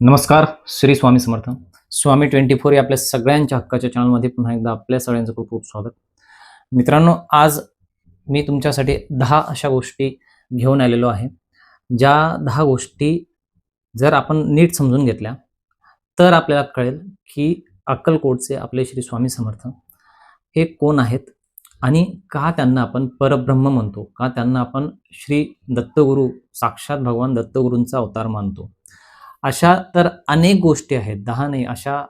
नमस्कार Shri Swami Samarth. Swami twenty four या आपल्या सगळ्यांच्या हक्काच्या चॅनलमध्ये पुन्हा एकदा आपल्या सगळ्यांचं खूप खूप स्वागत. मित्रांनो आज मी तुमच्यासाठी दहा अशा गोष्टी घेऊन आलेलो आहे ज्या दहा गोष्टी जर आपण नीट समजून घेतल्या तर आपल्याला कळेल की अक्कलकोटचे आपले श्री स्वामी समर्थ हे कोण आहेत आणि का त्यांना आपण परब्रह्म म्हणतो का त्यांना आपण श्री दत्तगुरू साक्षात भगवान दत्तगुरूंचा अवतार मानतो. अशा तर अनेक गोष्टी आहेत. दहा नाही अशा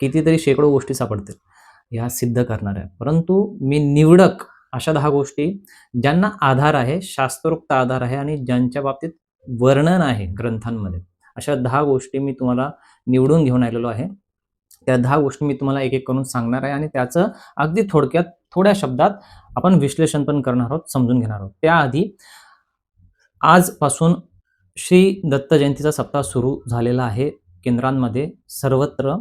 कितीतरी शेकडो गोष्टी सापडतील ह्या सिद्ध करणाऱ्या. परंतु मी निवडक अशा दहा गोष्टी ज्यांना आधार आहे शास्त्रोक्त आधार आहे आणि ज्यांच्या बाबतीत वर्णन आहे ग्रंथांमध्ये. अशा दहा गोष्टी मी तुम्हाला निवडून घेऊन आलेलो आहे. त्या दहा गोष्टी मी तुम्हाला एक एक करून सांगणार आहे आणि त्याचं अगदी थोडक्यात थोड्या शब्दात आपण विश्लेषण पण करणार आहोत समजून घेणार आहोत. त्याआधी आजपासून श्री दत्त जयंतीचा सप्ताह सुरू झालेला आहे. केंद्रांमध्ये सर्वत्र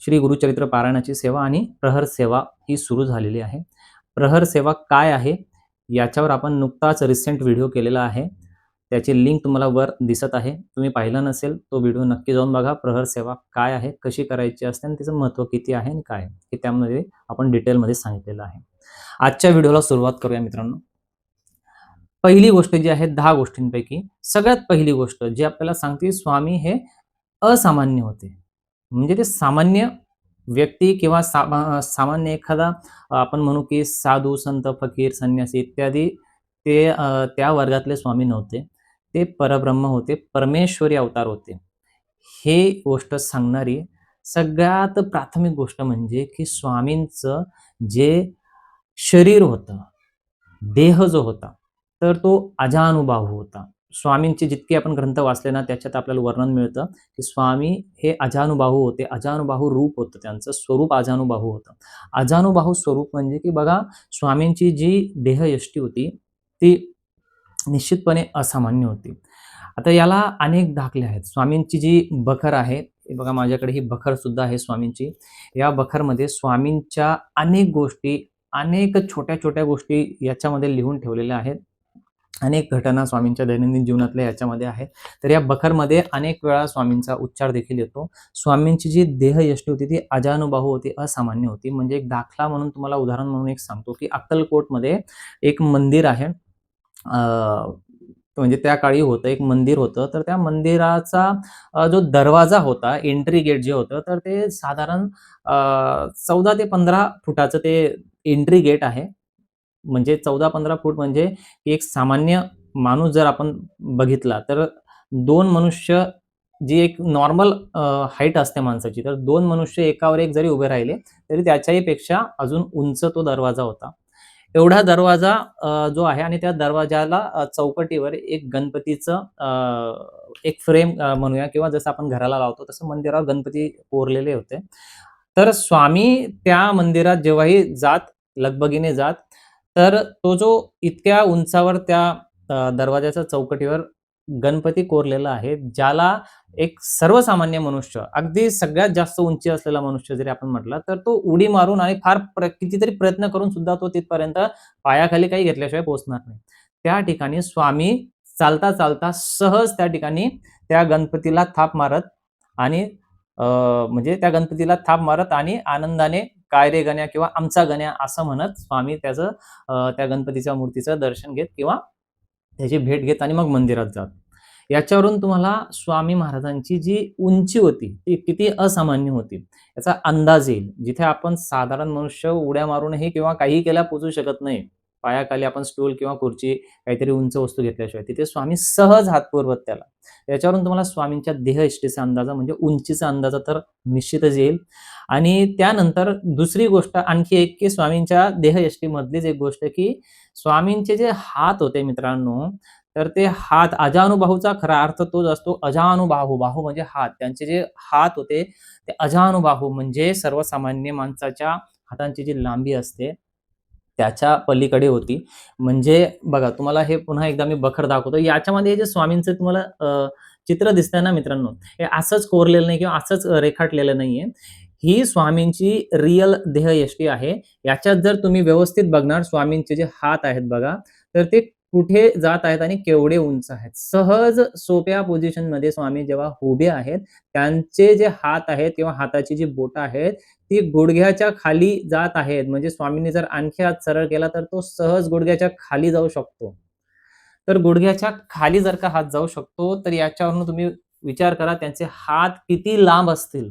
श्री गुरुचरित्र पारायणाची सेवा आणि प्रहर सेवा ही सुरू झालेली आहे. प्रहर सेवा काय आहे? याच्यावर आपण नुकताच रिसेंट व्हिडिओ केलेला आहे. त्याची लिंक तुम्हाला वर दिसत आहे. तुम्ही पाहिलं नसेल तो व्हिडिओ नक्की जाऊन बघा. प्रहर सेवा काय आहे? कशी करायची असते? आणि तिचं महत्त्व किती आहे? आणि काय हे त्यामध्ये आपण डिटेलमध्ये सांगितलेलं आहे. आजच्या व्हिडिओला सुरुवात करूया मित्रांनो. पहिली गोष्ट जी आहे दहा गोष्टींपैकी सगळ्यात पहिली गोष्ट जी आपल्याला सांगते स्वामी हे असामान्य होते. म्हणजे ते सामान्य व्यक्ती किंवा सामा सामान्य एखादा आपण म्हणू की साधू संत फकीर संन्यासी इत्यादी ते त्या वर्गातले स्वामी नव्हते. ते परब्रह्म होते परमेश्वरी अवतार होते. हे गोष्ट सांगणारी सगळ्यात प्राथमिक गोष्ट म्हणजे की स्वामींचं जे शरीर होतं देह जो होता तर तो अजानुबाहू होता. स्वामींचे जितके आपण ग्रंथ वाचले ना त्याच्यात आपल्याला वर्णन मिळतं की स्वामी हे अजानुबाहू होते. अजानुबाहू रूप होतं त्यांचं. स्वरूप अजानुबाहू होतं. अजानुबाहू स्वरूप म्हणजे की बघा स्वामींची जी देहयष्टी होती ती निश्चितपणे असामान्य होती. आता याला अनेक दाखले आहेत. स्वामींची जी बखर आहे बघा माझ्याकडे ही बखर सुद्धा आहे स्वामींची. या बखरमध्ये स्वामींच्या अनेक गोष्टी अनेक छोट्या छोट्या गोष्टी याच्यामध्ये लिहून ठेवलेल्या आहेत. अनेक घटना स्वामींच्या दैनंदिन जीवनातल्या याच्यामध्ये आहेत. तर या बखरमध्ये अनेक वेळा स्वामींचा उच्चार देखील येतो. स्वामींची जी देहयष्टी होती ती अजानुबाहू होती असामान्य होती. म्हणजे एक दाखला म्हणून तुम्हाला उदाहरण म्हणून एक सांगतो की अक्कलकोटमध्ये एक मंदिर आहे. म्हणजे त्या काळी होतं एक मंदिर होतं. तर त्या मंदिराचा जो दरवाजा होता एंट्री गेट जे होतं तर ते साधारण चौदा ते पंधरा फुटाचं ते एंट्री गेट आहे. म्हणजे चौदा पंधरा फूट म्हणजे एक सामान्य माणूस जर आपण बघितला तर दोन मनुष्य जी एक नॉर्मल हाईट असते माणसाची तर दोन मनुष्य एकावर एक जरी उभे राहिले तरी त्याच्याही पेक्षा अजून उंच तो दरवाजा होता. एवढा दरवाजा जो आहे आणि त्या दरवाजाला चौकटीवर एक गणपतीचं एक फ्रेम म्हणूया किंवा जसं आपण घराला लावतो तसं मंदिरावर गणपती कोरलेले होते. तर स्वामी त्या मंदिरात जेव्हाही जात लगबगीने जात तर तो जो इतक्या उंचावर त्या दरवाज्याच्या दरवाजाच्या चौकटीवर गणपती कोरलेला आहे ज्याला एक सर्वसामान्य मनुष्य अगदी सगळ्यात जास्त उंची असलेला मनुष्य जरी आपण म्हटला तर तो उडी मारून आणि फार प्र- कितीतरी प्रयत्न करून सुद्धा तो तिथपर्यंत पायाखाली काही घेतल्याशिवाय पोहोचणार नाही. त्या ठिकाणी स्वामी चालता चालता सहज त्या ठिकाणी त्या गणपतीला थाप मारत आणि म्हणजे त्या गणपतीला थाप मारत आणि आनंदाने काय रे गण्या किंवा आमचा गण्या असं म्हणत स्वामी त्याचं त्या गणपतीच्या मूर्तीचं दर्शन घेत किंवा त्याची भेट घेत आणि मग मंदिरात जात. याच्यावरून तुम्हाला स्वामी महाराजांची जी उंची होती ती किती असामान्य होती याचा अंदाज येईल. जिथे आपण साधारण मनुष्य उड्या मारूनही किंवा काही केल्या पोचू शकत नाही. पायाखाली आपण स्टूल किंवा खुर्ची काहीतरी उंच वस्तू घेतल्याशिवाय तिथे स्वामी सहज हात पुरवत त्याला. याच्यावरून तुम्हाला स्वामींच्या देहइष्टीचा अंदाजा म्हणजे उंचीचा अंदाजा तर निश्चितच येईल. आणि त्यानंतर दुसरी गोष्ट आणखी एक की स्वामींच्या देहयष्टीमधलीच एक गोष्ट की स्वामींचे जे हात होते मित्रांनो तर ते हात अजानुबाहूचा खरा अर्थ तोच असतो अजानुबाहू. बाहू म्हणजे हात. त्यांचे जे हात होते ते अजानुबाहू म्हणजे सर्वसामान्य माणसाच्या हातांची जी लांबी असते त्याच्या पलीकडे होती. म्हणजे बघा तुम्हाला हे पुन्हा एकदा मी बखर दाखवतो. याच्यामध्ये हे जे स्वामींचं तुम्हाला चित्र दिसतंय ना मित्रांनो हे असंच कोरलेलं नाही किंवा असंच रेखाटलेलं नाहीये. ही स्वामींची रिअल देहयष्टी आहे. याच्यात जर तुम्ही व्यवस्थित बघणार स्वामींचे जे हात आहेत बघा तर ते कुठे जात आहेत आणि केवढे उंच आहेत? सहज सोप्या पोझिशनमध्ये स्वामी जेव्हा उभे आहेत त्यांचे जे हात आहेत किंवा हाताची जी बोट आहेत ती गुडघ्याच्या खाली जात आहेत. म्हणजे स्वामींनी जर आणखी हात सरळ केला तर तो सहज गुडघ्याच्या खाली जाऊ शकतो. तर गुडघ्याच्या खाली जर का हात जाऊ शकतो तर याच्यावरून तुम्ही विचार करा त्यांचे हात किती लांब असतील?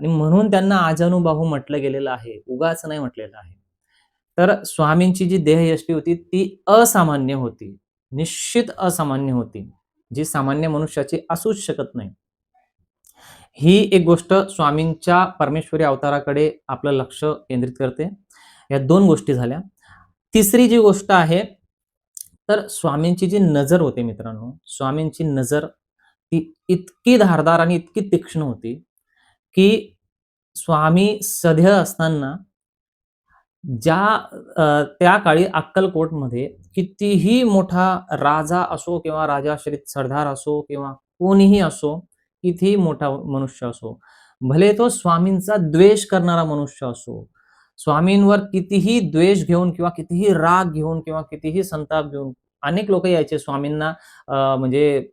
आणि म्हणून त्यांना आजानुबाहू म्हटलं गेलेलं आहे. उगाच नाही म्हटलेलं आहे. तर स्वामींची जी देहयष्टी होती ती असामान्य होती. निश्चित असामान्य होती जी सामान्य मनुष्याची असूच शकत नाही. ही एक गोष्ट स्वामींच्या परमेश्वरी अवताराकडे आपलं लक्ष केंद्रित करते. या दोन गोष्टी झाल्या. तिसरी जी गोष्ट आहे तर स्वामींची जी नजर होते मित्रांनो स्वामींची नजर ती इतकी धारदार आणि इतकी तीक्ष्ण होती की स्वामी सध्या असताना ज्या त्या काळी अक्कलकोटमध्ये कितीही मोठा राजा असो किंवा राजाश्रित सरदार असो किंवा कोणीही असो कितीही मोठा मनुष्य असो भले तो स्वामींचा द्वेष करणारा मनुष्य असो स्वामींवर कितीही द्वेष घेऊन किंवा कितीही राग घेऊन किंवा कितीही संताप घेऊन अनेक लोक यायचे स्वामींना म्हणजे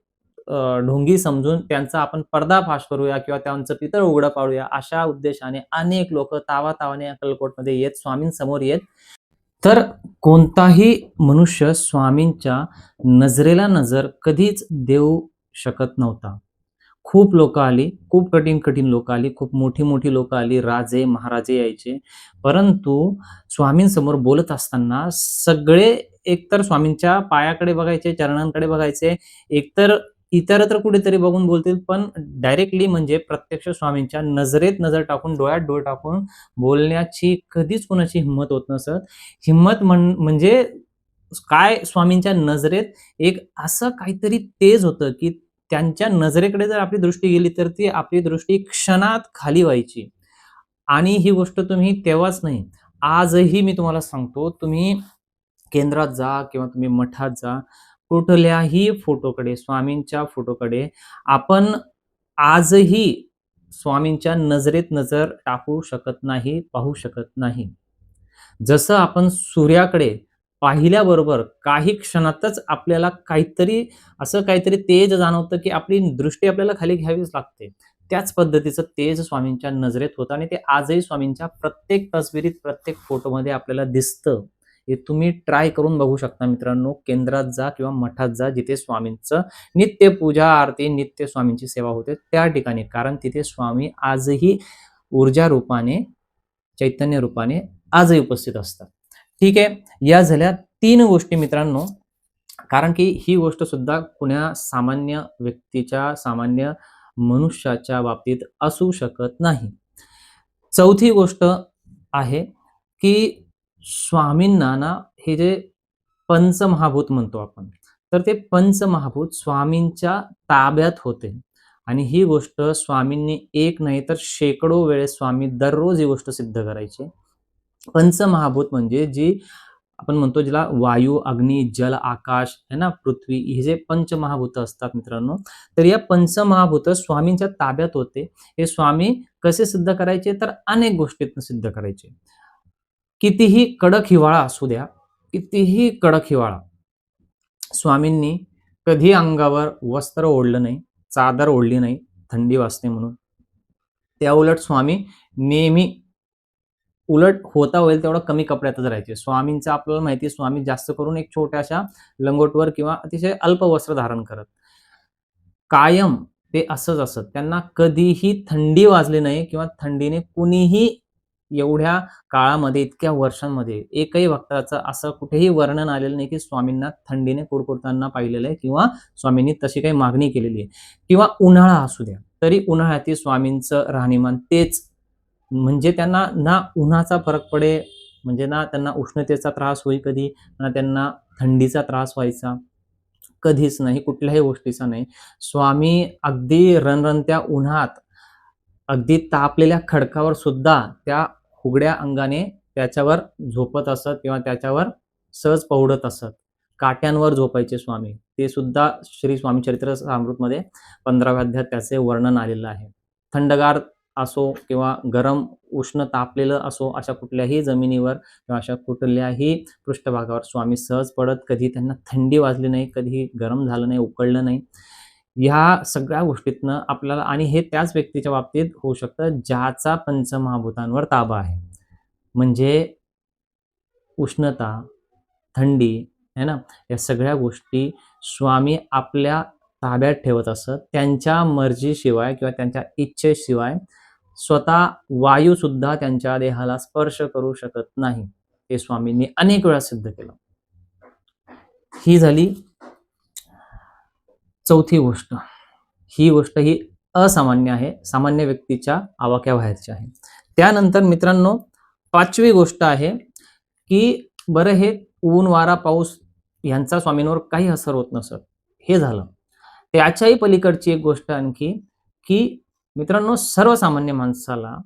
ढोंगी समजून त्यांचा आपण पर्दाफाश करूया किंवा त्यांचं पितळ उघडं पाडूया अशा उद्देशाने अनेक लोक तावातावाने अकलकोटमध्ये अक्कलकोटमध्ये येत स्वामींसमोर येत. तर कोणताही मनुष्य स्वामींच्या नजरेला नजर कधीच देऊ शकत नव्हता. खूप लोक आली खूप कठीण कठीण लोक आली खूप मोठी मोठी लोक आली राजे महाराजे यायचे. परंतु स्वामींसमोर बोलत असताना सगळे एकतर स्वामींच्या पायाकडे बघायचे चरणांकडे बघायचे एकतर इतरत्र कुठेतरी बघून बोलतील पण डायरेक्टली म्हणजे प्रत्यक्ष स्वामींच्या नजरेत नजर टाकून डोळ्यात डोळे टाकून बोलण्याची कधीच कोणाची हिंमत होत नसत. हिंमत म्हण म्हणजे काय स्वामींच्या नजरेत एक असं काहीतरी तेज होतं की त्यांच्या नजरेकडे जर आपली दृष्टी गेली तर ती आपली दृष्टी क्षणात खाली व्हायची. आणि ही गोष्ट तुम्ही तेव्हाच नाही आजही मी तुम्हाला सांगतो तुम्ही केंद्रात जा किंवा तुम्ही मठात जा कुठल्याही फोटोकडे स्वामींच्या फोटोकडे आपण आजही स्वामींच्या नजरेत नजर टाकू शकत नाही पाहू शकत नाही. जसं आपण सूर्याकडे पाहिल्याबरोबर काही क्षणातच आपल्याला काहीतरी असं काहीतरी तेज जाणवतं की आपली दृष्टी आपल्याला खाली घ्यावीच लागते. त्याच पद्धतीचं तेज स्वामींच्या नजरेत होतं आणि ते आजही स्वामींच्या प्रत्येक तस्विरीत प्रत्येक फोटोमध्ये आपल्याला दिसतं. हे तुम्ही ट्राय करून बघू शकता मित्रांनो. केंद्रात जा किंवा मठात जा जिथे स्वामींचं नित्य पूजा आरती नित्य स्वामींची सेवा होते त्या ठिकाणी. कारण तिथे स्वामी आजही ऊर्जा रूपाने चैतन्य रूपाने आजही उपस्थित असतात. ठीक आहे? या झाल्या तीन गोष्टी मित्रांनो. कारण की ही गोष्ट सुद्धा कुण्या सामान्य व्यक्तीच्या सामान्य मनुष्याच्या बाबतीत असू शकत नाही. चौथी गोष्ट आहे की स्वामींना ना हे जे पंचमहाभूत म्हणतो आपण तर ते पंचमहाभूत स्वामींच्या ताब्यात होते. आणि ही गोष्ट स्वामींनी एक नाही तर शेकडो वेळेस स्वामी दररोज ही गोष्ट सिद्ध करायची. पंचमहाभूत म्हणजे जी आपण म्हणतो ज्याला वायू अग्नी जल आकाश है ना पृथ्वी हे जे पंचमहाभूत असतात मित्रांनो तर या पंचमहाभूत स्वामींच्या ताब्यात होते. हे स्वामी कसे सिद्ध करायचे? तर अनेक गोष्टीतून सिद्ध करायचे. कितीही कडक हिवाळा असू द्या कितीही कडक हिवाळा स्वामींनी कधी अंगावर वस्त्र ओढलं नाही चादर ओढली नाही थंडी वाजते म्हणून. त्या उलट स्वामी नेहमी उलट होता होईल तेवढं कमी कपड्यातच राहायचे. स्वामींचं आपल्याला माहिती आहे, स्वामी जास्त करून एक छोट्याशा लंगोटवर किंवा अतिशय अल्प वस्त्र धारण करत. कायम ते असंच असत. त्यांना कधीही थंडी वाजली नाही किंवा थंडीने कुणीही एवढ्या काळामध्ये इतक्या वर्षांमध्ये एकही भक्ताचं असं कुठेही वर्णन आलेलं नाही की स्वामींना थंडीने कुडकुडताना पाहिलेलं आहे किंवा स्वामींनी तशी काही मागणी केलेली आहे. किंवा उन्हाळा असू द्या तरी उन्हाळ्यातील स्वामींचं राहणीमान तेच. म्हणजे त्यांना ना उन्हाचा फरक पडे म्हणजे ना त्यांना उष्णतेचा त्रास होई कधी ना त्यांना थंडीचा त्रास व्हायचा. कधीच नाही कुठल्याही गोष्टीचा नाही. स्वामी अगदी रणरणत्या उन्हात अगदी तापलेल्या खडकावर सुद्धा त्या फुगड्या अंगाने त्याच्यावर झोपत असत किंवा त्याच्यावर सहज पौडत असत. काट्यांवर झोपायचे स्वामी. ते सुद्धा श्री स्वामी चरित्र अमृतमध्ये पंधराव्याध्यात त्याचे वर्णन आलेलं आहे. थंडगार असो किंवा गरम उष्ण तापलेलं असो अशा कुठल्याही जमिनीवर किंवा अशा कुठल्याही पृष्ठभागावर स्वामी सहज पडत कधी त्यांना थंडी वाजली नाही कधीही गरम झालं नाही उकळलं नाही. ह्या सगळ्या गोष्टीतनं आपल्याला आणि हे त्याच व्यक्तीच्या बाबतीत होऊ शकतं ज्याचा पंचमहाभूतांवर ताबा आहे. म्हणजे उष्णता थंडी है ना? या सगळ्या गोष्टी स्वामी आपल्या ताब्यात ठेवत असत. त्यांच्या मर्जीशिवाय किंवा त्यांच्या इच्छेशिवाय स्वतः वायू सुद्धा त्यांच्या देहाला स्पर्श करू शकत नाही. हे स्वामींनी अनेक वेळा सिद्ध केलं. ही झाली चौथी गोष्ट. ही गोष्ट ही असामान्य आहे. सामान्य व्यक्तीच्या आवाक्याबाहेरची आहे. त्यानंतर मित्रांनो पाचवी गोष्ट आहे की बरं हे ऊन वारा पाऊस यांचा स्वामींवर काही असर होत नसत. हे झालं. त्याच्याही पलीकडची एक गोष्ट आणखी की मित्रांनो सर्वसामान्य माणसाला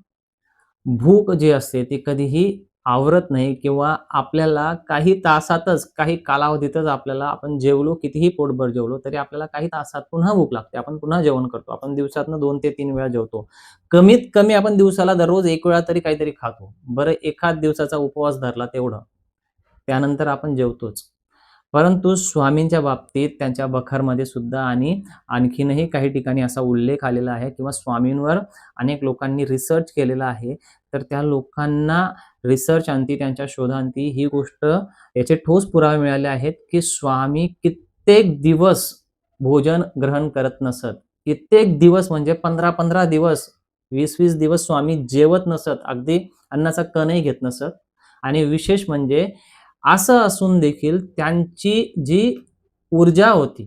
भूक जी असते ती कधीही आवरत नाही किंवा आपल्याला काही तासातच काही कालावधीतच आपल्याला आपण जेवलो कितीही पोटभर जेवलो तरी आपल्याला काही तासात पुन्हा भूक लागते. आपण पुन्हा जेवण करतो. आपण दिवसातनं दोन ते तीन वेळा जेवतो. कमीत कमी आपण दिवसाला दररोज एक वेळा तरी काहीतरी खातो. बरं एखाद दिवसाचा उपवास धरला तेवढं. त्यानंतर आपण जेवतोच. परंतु स्वामींच्या बाबतीत त्यांच्या बखरमध्ये सुद्धा आणि आणखीनही काही ठिकाणी असा उल्लेख आलेला आहे किंवा स्वामींवर अनेक लोकांनी रिसर्च केलेला आहे तर त्या लोकांना रिसर्च अंती त्यांच्या शोधांती ही गोष्ट याचे ठोस पुरावे मिळाले आहेत की स्वामी कित्येक दिवस भोजन ग्रहण करत नसत. कित्येक दिवस म्हणजे पंधरा पंधरा दिवस वीस वीस दिवस स्वामी जेवत नसत. अगदी अन्नाचा कणही घेत नसत. आणि विशेष म्हणजे असं असून देखील त्यांची जी ऊर्जा होती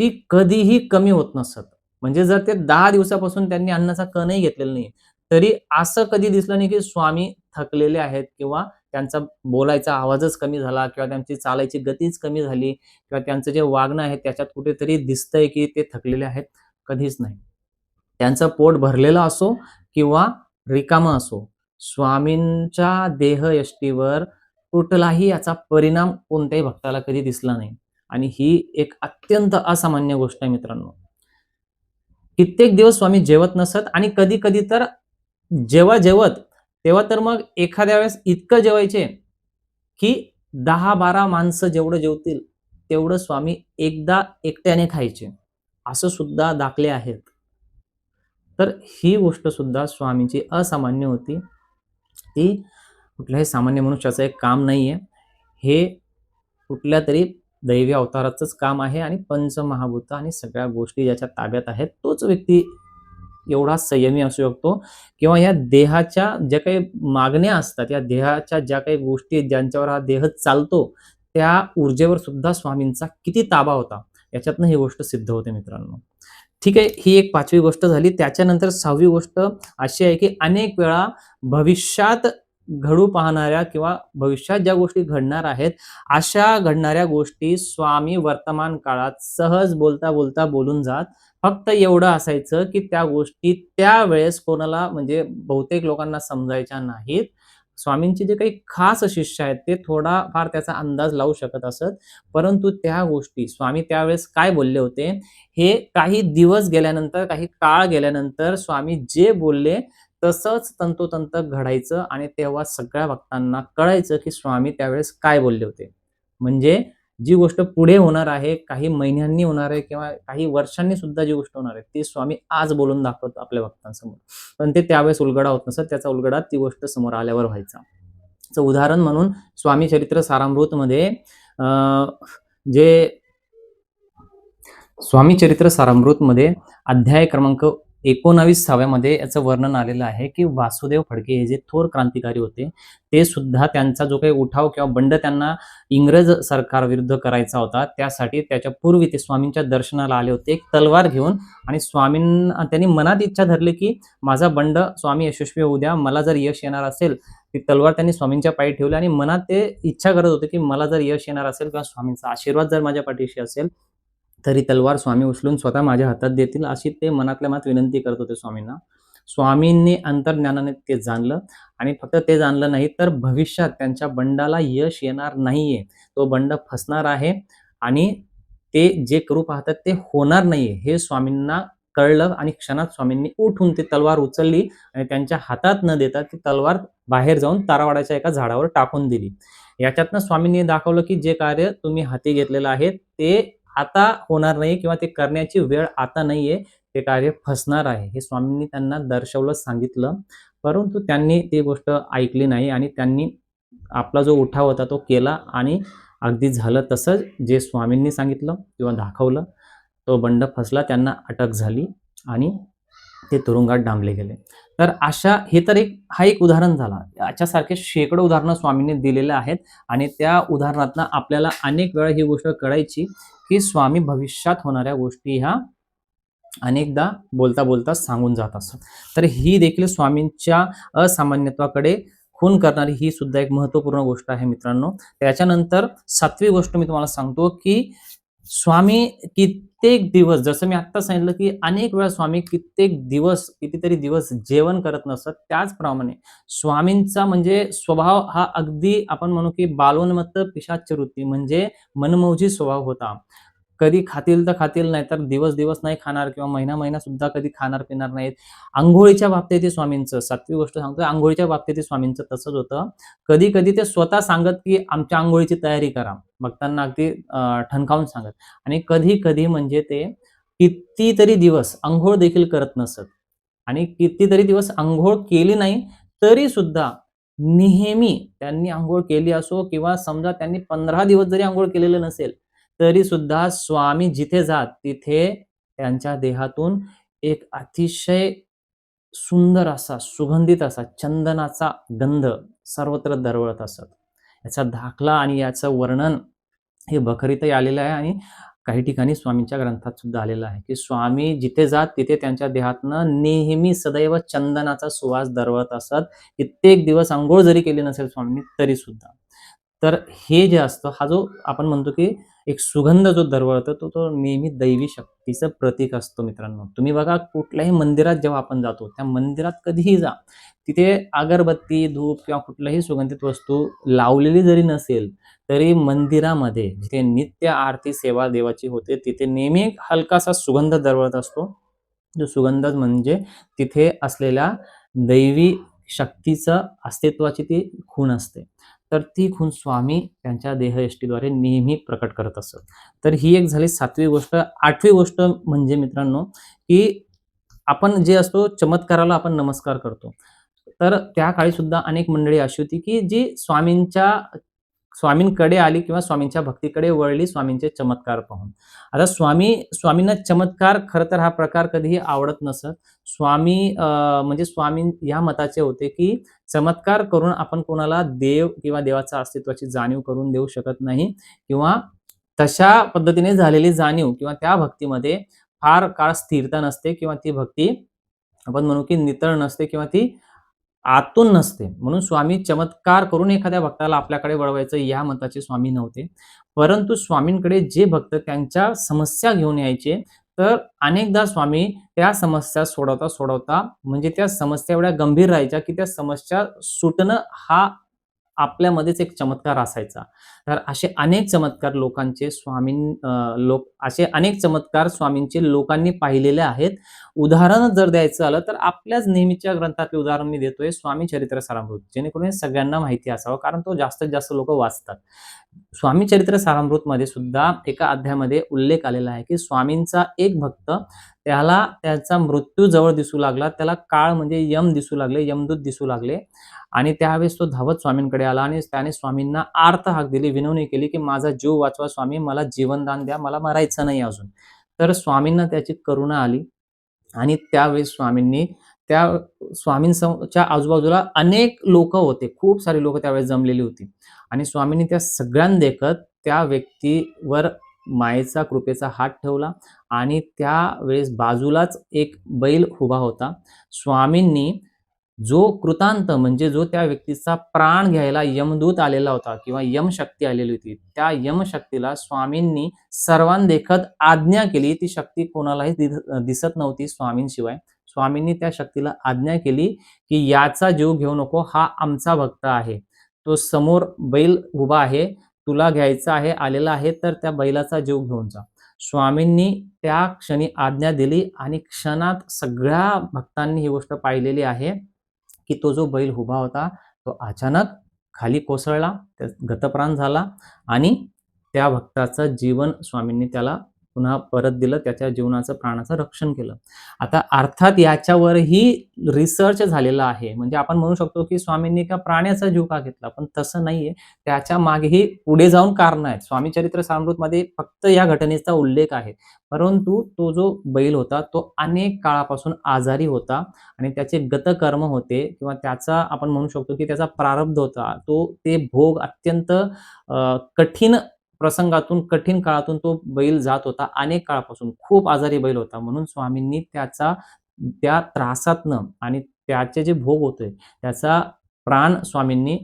ती कधीही कमी होत नसत. म्हणजे जर ते दहा दिवसापासून त्यांनी अन्नाचा कणही घेतलेला नाही तरी असं कधी दिसलं नाही की स्वामी थकलेले आहेत किंवा त्यांचा बोलायचा आवाजच कमी झाला किंवा त्यांची चालायची गतीच कमी झाली किंवा त्यांचं जे वागणं आहे त्याच्यात कुठेतरी दिसतंय की ते थकलेले आहेत कधीच नाही. त्यांचं पोट भरलेलं असो किंवा रिकामं असो स्वामींच्या देहयष्टीवर कुठलाही याचा परिणाम कोणत्याही भक्ताला कधी दिसला नाही. आणि ही एक अत्यंत असामान्य गोष्ट आहे मित्रांनो. कित्येक दिवस स्वामी जेवत नसत आणि कधी कधी तर जेव्हा जेवत तेव्हा तर मग एखाद्या वेळेस इतकं जेवायचे की दहा बारा माणसं जेवढं जेवतील तेवढं स्वामी एकदा एकट्याने खायचे. असं सुद्धा दाखले आहेत. तर ही गोष्ट सुद्धा स्वामींची असामान्य होती. ती कुठल्याही सामान्य मनुष्याचं एक काम नाही आहे हे कुठल्या तरी दैवी अवताराचंच काम आहे आणि पंचमहाभूत आणि सगळ्या गोष्टी ज्याच्या ताब्यात आहेत तोच व्यक्ती एवढा संयमी असू शकतो किंवा या देहाच्या ज्या काही मागण्या असतात या देहाच्या ज्या काही गोष्टी ज्यांच्यावर हा देह चालतो त्या ऊर्जेवर सुद्धा स्वामींचा किती ताबा होता? याच्यातनं ही गोष्ट सिद्ध होते मित्रांनो. ठीक आहे ही एक पाचवी गोष्ट झाली. त्याच्यानंतर सहावी गोष्ट अशी आहे की अनेक वेळा भविष्यात घडू पाहणाऱ्या किंवा भविष्यात ज्या गोष्टी घडणार आहेत अशा घडणाऱ्या गोष्टी स्वामी वर्तमान काळात सहज बोलता बोलता बोलून जात फक्त एवढं असायचं की त्या गोष्टी त्यावेळेस कोणाला म्हणजे बहुतेक लोकांना समजायच्या नाहीत. स्वामींचे जे काही खास शिष्य आहेत ते थोडा फार त्याचा अंदाज लावू शकत असत. परंतु त्या गोष्टी स्वामी त्यावेळेस काय बोलले होते? हे काही दिवस गेल्यानंतर काही काळ गेल्यानंतर स्वामी जे बोलले तसंच तंतोतंत घडायचं आणि तेव्हा सगळ्या भक्तांना कळायचं की स्वामी त्यावेळेस काय बोलले होते. म्हणजे जी गोष्ट पुढे होणार आहे काही महिन्यांनी होणार आहे किंवा काही वर्षांनी सुद्धा जी गोष्ट होणार आहे ती स्वामी आज बोलून दाखवत आपल्या भक्तांसमोर. पण ते त्यावेळेस उलगडा होत नसत त्याचा उलगडा ती गोष्ट समोर आल्यावर व्हायचा. उदाहरण म्हणून स्वामी चरित्र सारामृत मध्ये जे स्वामी चरित्र सारामृत मध्ये अध्याय क्रमांक एकोणावीसाव्यामध्ये याचं वर्णन आलेलं आहे की वासुदेव फडके हे जे थोर क्रांतिकारी होते ते सुद्धा त्यांचा जो काही उठाव किंवा बंड त्यांना इंग्रज सरकारविरुद्ध करायचा होता त्यासाठी त्याच्या पूर्वी ते स्वामींच्या दर्शनाला आले होते एक तलवार घेऊन. आणि स्वामींना त्यांनी मनात इच्छा धरली की माझा बंड स्वामी यशस्वी होऊ द्या मला जर यश येणार असेल ती तलवार त्यांनी स्वामींच्या पायी ठेवली आणि मनात ते इच्छा करत होते की मला जर यश येणार असेल किंवा स्वामींचा आशीर्वाद जर माझ्या पाठीशी असेल तरी तलवार स्वामी उचलून स्वतः माझ्या हातात देतील अशी ते मनातल्या मनात विनंती करत होते स्वामींना. स्वामींनी अंतर्ज्ञानाने ते जाणलं आणि फक्त ते जाणलं नाही तर भविष्यात त्यांच्या बंडाला यश येणार नाहीये. तो बंड फसणार आहे आणि ते जे करू पाहतात ते होणार नाहीये. हे स्वामींना कळलं आणि क्षणात स्वामींनी उठून ती तलवार उचलली आणि त्यांच्या हातात न देता ती तलवार बाहेर जाऊन तारावाड्याच्या एका झाडावर टाकून दिली. याच्यातनं स्वामींनी दाखवलं की जे कार्य तुम्ही हाती घेतलेलं आहे ते आता होणार नाही किंवा ते करण्याची वेळ आता नाहीये ते कार्य फसणार आहे. हे स्वामींनी त्यांना दर्शवलं सांगितलं. परंतु त्यांनी ती गोष्ट ऐकली नाही आणि त्यांनी आपला जो उठाव होता तो केला आणि अगदी झालं तसंच जे स्वामींनी सांगितलं किंवा दाखवलं तो बंड फसला त्यांना अटक झाली आणि ते तुरुंगात डांबले गेले. तर अशा हे तर एक हा एक उदाहरण झाला. याच्यासारखे शेकडो उदाहरणं स्वामींनी दिलेले आहेत आणि त्या उदाहरणातनं आपल्याला अनेक वेळा ही गोष्ट कळायची की स्वामी भविष्यात होणाऱ्या गोष्टी ह्या अनेकदा बोलता बोलता सांगून जात असत. तर ही देखील स्वामींच्या असामान्यत्वाकडे खून करणारी ही सुद्धा एक महत्त्वपूर्ण गोष्ट आहे मित्रांनो. त्याच्यानंतर सातवी गोष्ट मी तुम्हाला सांगतो की स्वामी कित्येक दिवस जसं मी आत्ता सांगितलं की अनेक वेळा स्वामी कित्येक दिवस कितीतरी दिवस जेवण करत नसत त्याचप्रमाणे स्वामींचा म्हणजे स्वभाव हा अगदी आपण म्हणू की बालोन्मत्त पिशाच्य वृत्ती म्हणजे मनमौजी स्वभाव होता. कधी खातील तर खातील नाही तर दिवस दिवस नाही खाणार किंवा महिना महिना सुद्धा कधी खाणार पिणार नाहीत. आंघोळीच्या बाबतीत स्वामींचं सातवी गोष्ट सांगतोय आंघोळीच्या बाबतीत स्वामींचं तसंच होतं. कधी कधी ते स्वतः सांगत की आमच्या आंघोळीची तयारी करा. भक्तांना अगदी ठणकावून सांगत. आणि कधी कधी म्हणजे ते कितीतरी दिवस आंघोळ देखील करत नसत. आणि कितीतरी दिवस आंघोळ केली नाही तरी सुद्धा नेहमी त्यांनी आंघोळ केली असो किंवा समजा त्यांनी पंधरा दिवस जरी आंघोळ केलेलं नसेल तरी सुद्धा स्वामी जिथे जात तिथे त्यांच्या देहातून एक अतिशय सुंदर असा सुगंधित असा चंदनाचा गंध सर्वत्र दरवळत असत. याचा दाखला आणि याचं वर्णन हे बखरीतही आलेलं आहे आणि काही ठिकाणी स्वामींच्या ग्रंथात सुद्धा आलेलं आहे की स्वामी जिथे जात तिथे त्यांच्या देहातनं नेहमी सदैव चंदनाचा सुवास दरवळत असत. कित्येक दिवस आंघोळ जरी केली नसेल स्वामींनी तरी सुद्धा तर हे जे असतं हा जो आपण म्हणतो की एक सुगंध जो दरवळतो तो तो नेहमी दैवी शक्तीचं प्रतीक असतो मित्रांनो. तुम्ही बघा कुठल्याही मंदिरात जेव्हा आपण जातो त्या मंदिरात कधीही जा तिथे अगरबत्ती धूप किंवा कुठल्याही सुगंधित वस्तू लावलेली जरी नसेल तरी मंदिरामध्ये जिथे नित्य आरती सेवा देवाची होते तिथे नेहमी एक हलकासा सुगंध दरवळत असतो. जो सुगंध म्हणजे तिथे असलेल्या दैवी शक्तीचं अस्तित्वाची ती खूण असते. तर ती खून स्वामी त्यांच्या देहयष्टीद्वारे नेहमी प्रकट करत असत. तर ही एक झाली सातवी गोष्ट. आठवी गोष्ट म्हणजे मित्रांनो की आपण जे असतो चमत्काराला आपण नमस्कार करतो. तर त्या काळी सुद्धा अनेक मंडळी अशी होती की जी स्वामींच्या स्वामींकडे आली किंवा स्वामींच्या भक्तीकडे वळली स्वामींचे चमत्कार पाहून. आता स्वामी स्वामींना चमत्कार खरं तर हा प्रकार कधीही आवडत नसत. स्वामी अं, म्हणजे स्वामी या मताचे होते की चमत्कार करून आपण कोणाला देव किंवा देवाच्या अस्तित्वाची जाणीव करून देऊ शकत नाही किंवा तशा पद्धतीने झालेली जाणीव किंवा त्या भक्तीमध्ये फार काळ स्थिरता नसते किंवा ती भक्ती आपण म्हणू की नितळ नसते किंवा ती आतून नसते. म्हणून स्वामी चमत्कार करून एखाद्या भक्ताला आपल्याकडे वळवायचं या मताचे स्वामी नव्हते. परंतु स्वामींकडे जे भक्त त्यांच्या समस्या घेऊन यायचे तर अनेकदा स्वामी त्या समस्या सोडवता सोडवता म्हणजे त्या समस्या एवढ्या गंभीर राहायच्या की त्या समस्या सुटणं हा आपल्यामध्येच एक चमत्कार असायचा. तर असे अनेक चमत्कार लोकांचे स्वामीं लोक असे अनेक चमत्कार स्वामींचे लोकांनी पाहिलेले आहेत. उदाहरण जर द्यायचं आलं तर आपल्याच नेहमीच्या ग्रंथातले उदाहरण मी देतोय स्वामी चरित्र सारामृत. जेणेकरून सगळ्यांना माहिती असावं कारण तो जास्तीत जास्त लोक वाचतात. स्वामी चरित्र सारामृत मध्ये सुद्धा एका अध्यायामध्ये उल्लेख आलेला आहे की स्वामींचा एक भक्त त्याला त्याचा मृत्यू जवळ दिसू लागला. त्याला काळ म्हणजे यम दिसू लागले यमदूत दिसू लागले. आणि त्यावेळेस तो धावत स्वामींकडे आला आणि त्याने स्वामींना आर्थ हाक दिली विनवणी केली की माझा जीव वाचवा स्वामी मला जीवनदान द्या मला मरायचं नाही अजून. तर स्वामींना त्याची करुणा आली आणि त्यावेळेस स्वामींनी त्या स्वामींच्या आजूबाजूला अनेक लोक होते. खूप सारे लोक त्यावेळेस जमलेली होती. आणि स्वामींनी त्या सगळ्यांदेखत त्या व्यक्तीवर मायेचा कृपेचा हात ठेवला आणि त्यावेळेस बाजूलाच एक बैल उभा होता. स्वामींनी जो कृतांत म्हणजे जो त्या व्यक्तीचा प्राण घ्यायला यमदूत आलेला होता किंवा यमशक्ती आलेली होती त्या यमशक्तीला स्वामींनी सर्वांदेखत आज्ञा केली. ती शक्ती कोणालाही दिसत नव्हती स्वामींशिवाय. स्वामींनी त्या शक्तीला आज्ञा केली की याचा जीव घेऊ नको हा आमचा भक्त आहे. तो समोर बैल उभा आहे तुला घ्यायचा आहे आलेला आहे तर त्या बैलाचा जीव घेऊन जा. स्वामींनी त्या क्षणी आज्ञा दिली आणि क्षणात सगळ्या भक्तांनी ही गोष्ट पाहिलेली आहे की तो जो बैल उभा होता तो अचानक खाली कोसळला त्या गतप्राण झाला आणि त्या भक्ताचं जीवन स्वामींनी त्याला पुन्हा परत दिलं त्याच्या जीवनाचं प्राणाचं रक्षण केलं. आता अर्थात याच्यावरही रिसर्च झालेला आहे. म्हणजे आपण म्हणू शकतो की स्वामींनी का प्राण्याचा जीव का घेतला? पण तसं नाहीये. त्याच्या मागेही पुढे जाऊन कारण आहेत. स्वामी चरित्र सामृतमध्ये फक्त या घटनेचा उल्लेख आहे. परंतु तो जो बैल होता तो अनेक काळापासून आजारी होता आणि त्याचे गतकर्म होते किंवा त्याचा आपण म्हणू शकतो की त्याचा प्रारब्ध होता तो ते भोग अत्यंत कठीण प्रसंगातून कठीण काळातून तो बैल जात होता. अनेक काळापासून खूप आजारी बैल होता. म्हणून स्वामींनी त्याचा त्या त्रासातनं आणि त्याचे जे भोग होते त्याचा प्राण स्वामींनी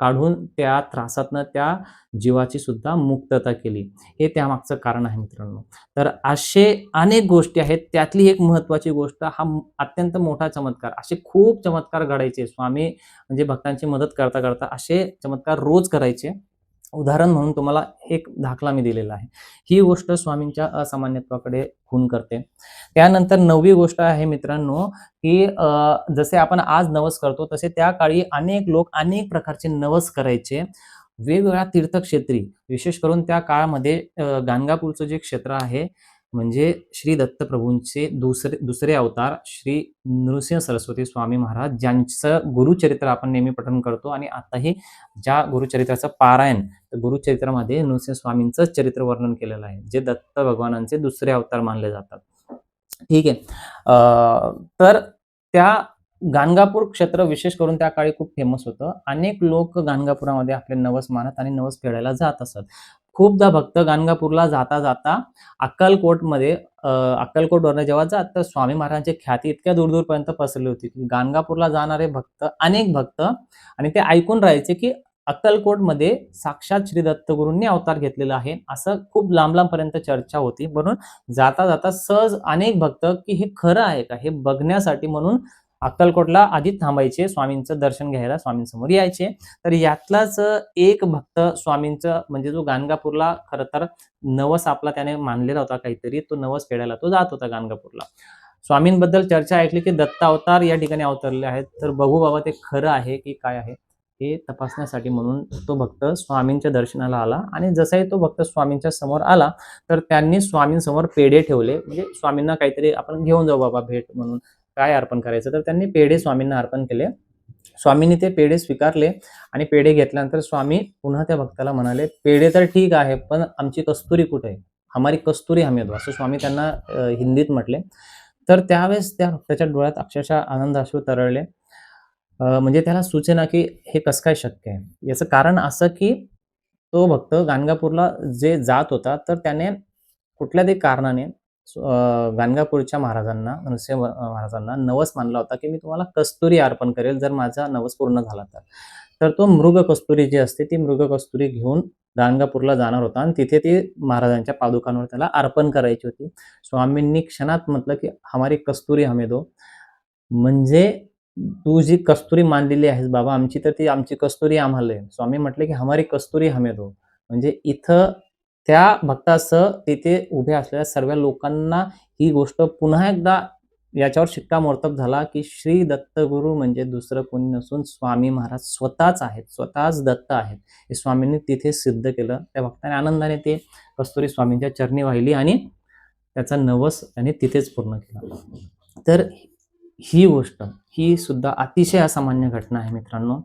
काढून त्या त्रासातनं त्या जीवाची सुद्धा मुक्तता केली. हे त्यामागचं कारण आहे मित्रांनो. तर असे अनेक गोष्टी आहेत. त्यातली एक महत्वाची गोष्ट हा अत्यंत मोठा चमत्कार. असे खूप चमत्कार घडायचे. स्वामी म्हणजे भक्तांची मदत करता करता असे चमत्कार रोज करायचे. उदाहरण म्हणून तुम्हाला एक दाखला मी दिलेला आहे. ही गोष्ट स्वामींच्या असामान्यत्वाकडे खून करते. त्यानंतर नववी गोष्ट आहे मित्रांनो की जसे आपण आज नवस करतो तसे त्या काळी अनेक लोक अनेक प्रकारचे नवस करायचे. वेगवेगळ्या तीर्थक्षेत्री विशेष करून त्या काळामध्ये गाणगापूरचं जे क्षेत्र आहे म्हणजे श्री दत्तप्रभूंचे दुसरे दुसरे अवतार श्री नृसिंह सरस्वती स्वामी महाराज ज्यांचं गुरुचरित्र आपण नेहमी पठन करतो आणि आताही ज्या गुरुचरित्राचं पारायण तर गुरुचरित्रामध्ये नृसिंह स्वामींचं चरित्र वर्णन केलेलं आहे जे दत्त भगवानांचे दुसरे अवतार मानले जातात. ठीक आहे. अं, तर त्या गाणगापूर क्षेत्र विशेष करून त्या काळी खूप फेमस होतं. अनेक लोक गाणगापुरामध्ये आपले नवस मानत आणि नवस फेडायला जात असत. खूपदा भक्त गाणगापूरला जाता जाता अक्कलकोटमध्ये अक्कलकोटवरनं जेव्हा जात तर स्वामी महाराजांची ख्याती इतक्या दूरदूरपर्यंत पसरली होती की गाणगापूरला जाणारे भक्त अनेक भक्त आणि ते ऐकून राहायचे की अक्कलकोटमध्ये साक्षात श्री दत्तगुरूंनी अवतार घेतलेला आहे असं खूप लांब लांबपर्यंत चर्चा होती. म्हणून जाता जाता सहज अनेक भक्त की हे खरं आहे का हे बघण्यासाठी म्हणून अक्कलकोटला आधी थांबायचे स्वामींचं दर्शन घ्यायला स्वामींसमोर यायचे. तर यातलाच एक भक्त स्वामींचं म्हणजे जो गाणगापूरला खरं तर नवस आपला त्याने मानलेला होता काहीतरी तो नवस फेडायला तो जात होता गाणगापूरला. स्वामींबद्दल चर्चा ऐकली की दत्तावतार या ठिकाणी अवतरले आहेत. तर बघू बाबा ते खरं आहे की काय आहे हे तपासण्यासाठी म्हणून तो भक्त स्वामींच्या दर्शनाला आला. आणि जसाही तो भक्त स्वामींच्या समोर आला तर त्यांनी स्वामींसमोर पेढे ठेवले. म्हणजे स्वामींना काहीतरी आपण घेऊन जाऊ बाबा भेट म्हणून. काय अर्पण करायचं? तर त्यांनी पेढे स्वामींना अर्पण केले. स्वामींनी ते पेढे स्वीकारले आणि पेढे घेतल्यानंतर स्वामी पुन्हा त्या भक्ताला म्हणाले पेढे तर ठीक आहे पण आमची कस्तुरी कुठे आहे? हमारी कस्तुरी हमें असं स्वामी त्यांना हिंदीत म्हटले. तर त्यावेळेस त्या भक्ताच्या डोळ्यात अक्षरशः आनंद अश्रू तरळले. म्हणजे त्याला सूचना की हे कसं काय शक्य आहे? याचं कारण असं की तो भक्त गाणगापूरला जे जात होता तर त्याने कुठल्या तरी कारणाने गाणगापूरच्या महाराजांना नृसिंह महाराजांना नवस मानला होता की मी तुम्हाला कस्तुरी अर्पण करेल जर माझा नवस पूर्ण झाला तर. तर तो मृग कस्तुरी जी असते ती मृग कस्तुरी घेऊन गाणगापूरला जाणार होता आणि तिथे ती महाराजांच्या पादुकांवर त्याला अर्पण करायची होती. स्वामींनी क्षणात म्हटलं की हमारी कस्तुरी हमे दो. म्हणजे तू जी कस्तुरी मानलेली आहेस बाबा आमची तर ती आमची कस्तुरी आम्हाला. स्वामी म्हटले की हमारी कस्तुरी हमे दो. म्हणजे इथं त्या भक्तासह तिथे उभे असलेल्या सर्व लोकांना ही गोष्ट पुन्हा एकदा याच्यावर शिक्कामोर्तब झाला की श्री दत्तगुरु म्हणजे दुसरं कोणी नसून स्वामी महाराज स्वतःच आहेत स्वतःच दत्त आहेत. हे स्वामींनी तिथे सिद्ध केलं. त्या भक्ताने आनंदाने ते कस्तुरी स्वामींच्या चरणी वाहिली आणि त्याचा नवस त्याने तिथेच पूर्ण केला. तर ही गोष्ट ही सुद्धा अतिशय असामान्य घटना आहे मित्रांनो.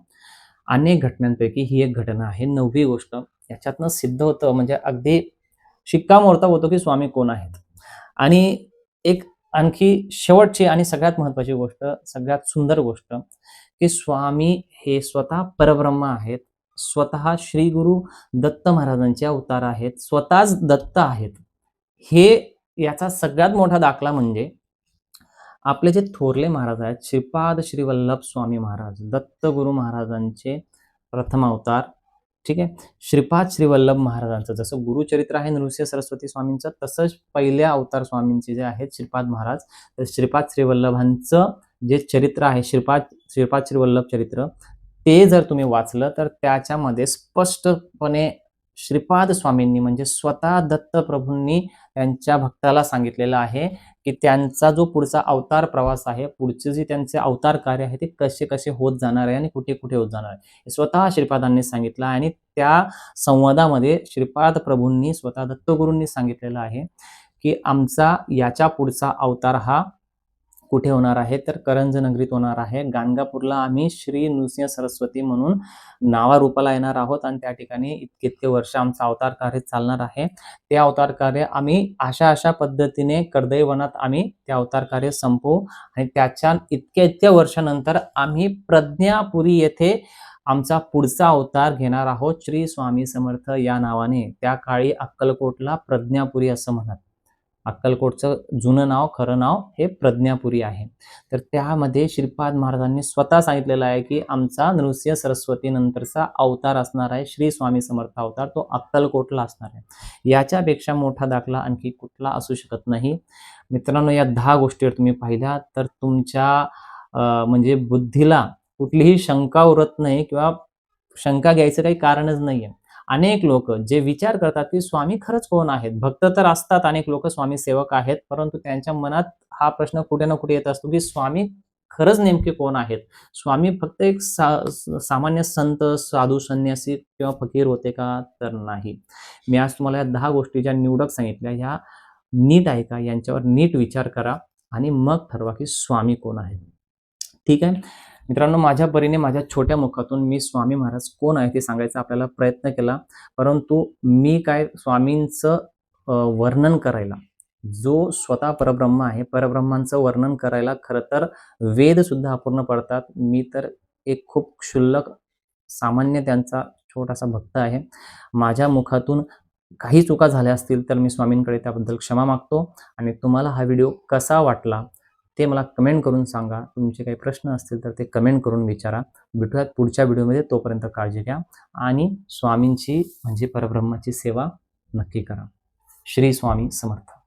अनेक घटनांपैकी ही एक घटना आहे. नववी गोष्ट याच्यातनं सिद्ध होतं. म्हणजे अगदी शिक्कामोर्तब होतो की स्वामी कोण आहेत. आणि एक आणखी शेवटची आणि सगळ्यात महत्वाची गोष्ट सगळ्यात सुंदर गोष्ट की स्वामी हे स्वतः परब्रह्म आहेत. स्वतः श्री गुरु दत्त महाराजांचे अवतार आहेत. स्वतःच दत्त आहेत. हे याचा सगळ्यात मोठा दाखला म्हणजे आपले जे थोरले महाराज आहेत श्रीपाद श्रीवल्लभ स्वामी महाराज दत्त गुरु महाराजांचे प्रथम अवतार ठीक आहे? श्रीपाद श्री वल्लभ महाराजांचं जसं गुरुचरित्र आहे नृसिंह सरस्वती स्वामींचं तसंच पहिल्या अवतार स्वामींचे जे आहेत श्रीपाद महाराज तर श्रीपाद श्रीवल्लभांचं जे चरित्र आहे श्रीपाद श्रीपाद श्रीवल्लभ चरित्र ते जर तुम्ही वाचलं तर त्याच्यामध्ये स्पष्टपणे श्रीपाद स्वामींनी म्हणजे स्वतः दत्तप्रभूंनी त्यांच्या भक्ताला सांगितलेलं आहे की त्यांचा जो पुढचा अवतार प्रवास आहे पुढचे जे त्यांचे अवतार कार्य आहे ते कसे कसे होत जाणार आहे आणि कुठे कुठे होत जाणार आहे. स्वतः श्रीपादांनी सांगितलं आहे आणि त्या संवादामध्ये श्रीपाद प्रभूंनी स्वतः दत्तगुरूंनी सांगितलेलं आहे की आमचा याच्या पुढचा अवतार हा कुठे होणार आहे? तर करंज नगरीत होणार आहे. गाणगापूरला आम्ही श्री नृसिंह सरस्वती म्हणून नावारूपाला येणार आहोत आणि त्या ठिकाणी इतके इतके वर्ष आमचं अवतार कार्य चालणार आहे. ते अवतार कार्य आम्ही अशा अशा पद्धतीने कर्दैवनात आम्ही ते अवतार कार्य संपवू आणि त्याच्या इतक्या इतक्या वर्षानंतर आम्ही प्रज्ञापुरी येथे आमचा पुढचा अवतार घेणार आहोत. श्री स्वामी समर्थ या नावाने. त्या काळी अक्कलकोटला प्रज्ञापुरी असं म्हणत अक्कलकोटचं जुनं नाव खरं नाव हे प्रज्ञापुरी आहे. तर त्यामध्ये श्रीपाद महाराजांनी स्वतः सांगितलेलं आहे की आमचा नृसिंह सरस्वती नंतरचा अवतार असणार आहे श्री स्वामी समर्थ अवतार तो अक्कलकोटला असणार आहे. याच्यापेक्षा मोठा दाखला आणखी कुठला असू शकत नाही. मित्रांनो या दहा गोष्टीवर तुम्ही पाहिल्या तर तुमच्या म्हणजे बुद्धीला कुठलीही शंका उरत नाही किंवा शंका घ्यायचं काही कारणच नाही आहे अनेक लोक जे विचार करतात की स्वामी खरंच कोण आहेत? भक्त तर असतात अनेक लोक स्वामी सेवक आहेत परंतु त्यांच्या मनात हा प्रश्न कुठे ना कुठे येत असतो की स्वामी खरंच नेमके कोण आहेत? स्वामी फक्त एक सा सामान्य संत साधू संन्यासी किंवा फकीर होते का तर नाही. मी आज तुम्हाला या दहा गोष्टी ज्या निवडक सांगितल्या ह्या नीट ऐका यांच्यावर नीट विचार करा आणि मग ठरवा की स्वामी कोण आहे ठीक आहे? मित्रांनो माझ्या परीने माझ्या छोट्या मुखातून मी स्वामी महाराज कोण आहे ते सांगायचा आपल्याला प्रयत्न केला. परंतु मी काय स्वामींचं वर्णन करायला जो स्वतः परब्रह्म आहे परब्रह्मांचं वर्णन करायला खरं तर वेद सुद्धा अपूर्ण पडतात. मी तर एक खूप क्षुल्लक सामान्य त्यांचा छोटासा भक्त आहे. माझ्या मुखातून काही चुका झाल्या असतील तर मी स्वामींकडे त्याबद्दल क्षमा मागतो. आणि तुम्हाला हा व्हिडिओ कसा वाटला ते मला कमेंट करून सांगा. तुमचे काही प्रश्न असतील तर ते कमेंट करून विचारा. भेटूयात पुढच्या व्हिडिओमध्ये. तोपर्यंत काळजी घ्या. आणि स्वामींची म्हणजे परब्रह्माची सेवा नक्की करा. श्री स्वामी समर्थ.